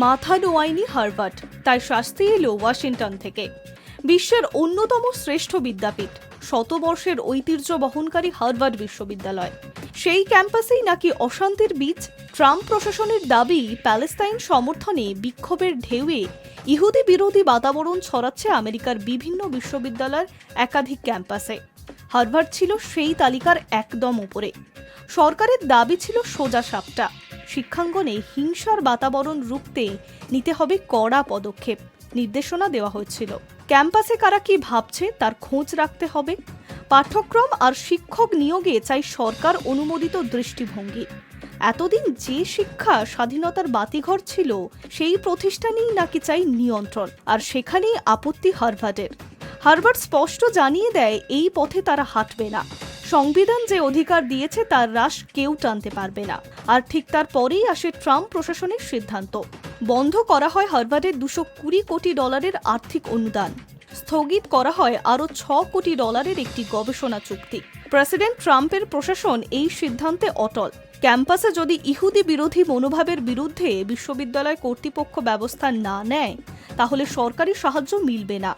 মাথা নোয়ায়নি হার্ভার্ড, তাই শাস্তি এলো ওয়াশিংটন থেকে। বিশ্বের অন্যতম শ্রেষ্ঠ বিদ্যাপীঠ, শতবর্ষের ঐতিহ্য বহনকারী হার্ভার্ড বিশ্ববিদ্যালয়। সেই ক্যাম্পাসেই নাকি অশান্তির বীজ, ট্রাম্প প্রশাসনের দাবি প্যালেস্তাইন সমর্থনে বিক্ষোভের ঢেউয়ে ইহুদি বিরোধী বাতাবরণ ছড়াচ্ছে আমেরিকার বিভিন্ন বিশ্ববিদ্যালয়ের একাধিক ক্যাম্পাসে। হার্ভার্ড ছিল সেই তালিকার একদম উপরে। সরকারের দাবি ছিল সোজা সাপটা। শিক্ষাঙ্গনে হিংসার বাতাবরণ রুখতে নিতে হবে কড়া পদক্ষেপ, নির্দেশনা দেওয়া হয়েছিল ক্যাম্পাসে কারা কি ভাবছে তার খোঁজ রাখতে হবে। পাঠ্যক্রম আর শিক্ষক নিয়োগে চাই সরকার অনুমোদিত দৃষ্টিভঙ্গি। এতদিন যে শিক্ষা স্বাধীনতার বাতিঘর ছিল, সেই প্রতিষ্ঠানেই নাকি চাই নিয়ন্ত্রণ, আর সেখানেই আপত্তি হার্ভার্ডের। হার্ভার্ড স্পষ্ট জানিয়ে দেয়, এই পথে তারা হাঁটবে না। সংবিধান যে অধিকার দিয়েছে, তার হ্রাস কেউ টানতে পারবে না। আর ঠিক তার পরেই আসে ট্রাম্প প্রশাসনের সিদ্ধান্ত। বন্ধ করা হয় হার্ভার্ডের দুশো কুড়ি কোটি ডলারের আর্থিক অনুদান। স্থগিত করা হয় আরও ছ কোটি ডলারের একটি গবেষণা চুক্তি। প্রেসিডেন্ট ট্রাম্পের প্রশাসন এই সিদ্ধান্তে অটল। ক্যাম্পাসে যদি ইহুদি বিরোধী মনোভাবের বিরুদ্ধে বিশ্ববিদ্যালয় কর্তৃপক্ষ ব্যবস্থা না নেয়, তাহলে সরকারি সাহায্য মিলবে না।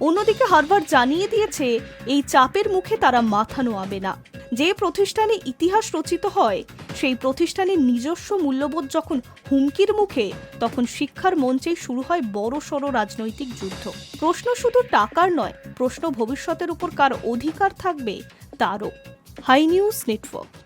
অন্যদিকে হার্ভার্ড জানিয়ে দিয়েছে, এই চাপের মুখে তারা মাথা নোয়াবে না। যে প্রতিষ্ঠানে ইতিহাস রচিত হয়, সেই প্রতিষ্ঠানের নিজস্ব মূল্যবোধ যখন হুমকির মুখে, তখন শিক্ষার মঞ্চেই শুরু হয় বড় সড় রাজনৈতিক যুদ্ধ। প্রশ্ন শুধু টাকার নয়, প্রশ্ন ভবিষ্যতের উপর কার অধিকার থাকবে, তারও। Hi news network.